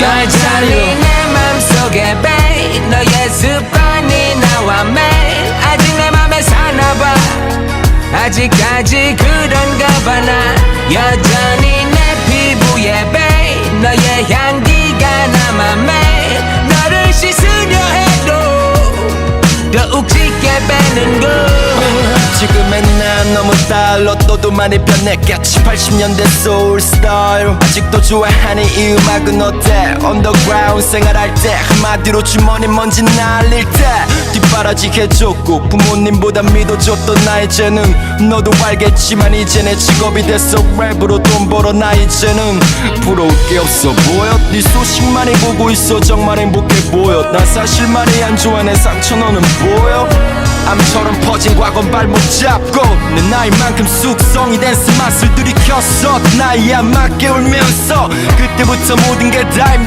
여전히 내 맘속에 babe 너의 습관이 나와 매일. 아직 내 맘에 사나봐. 아직까지 그런가 봐나. 여전히 내 피부에 babe 너의 향기 난 너무 달러 너도 많이 변했겠지 80년대 소울 스타일. 아직도 좋아하니 이 음악은 어때? 언더그라운드 생활할 때 한마디로 주머니 먼지 날릴 때 뒷바라지 해줬고 부모님보다 믿어줬던 나의 재능. 너도 알겠지만 이제 내 직업이 됐어. 랩으로 돈 벌어 나 이제는 부러울 게 없어 보여. 네 소식만이 보고 있어. 정말 행복해 보여. 난 사실 많이 안 좋아. 내 상처 너는 보여 퍼진 과거는 발목 잡고 내 나이만큼 숙성이 된 스맛을 들이켰어. 나이야 맞게 울면서 그때부터 모든 게 다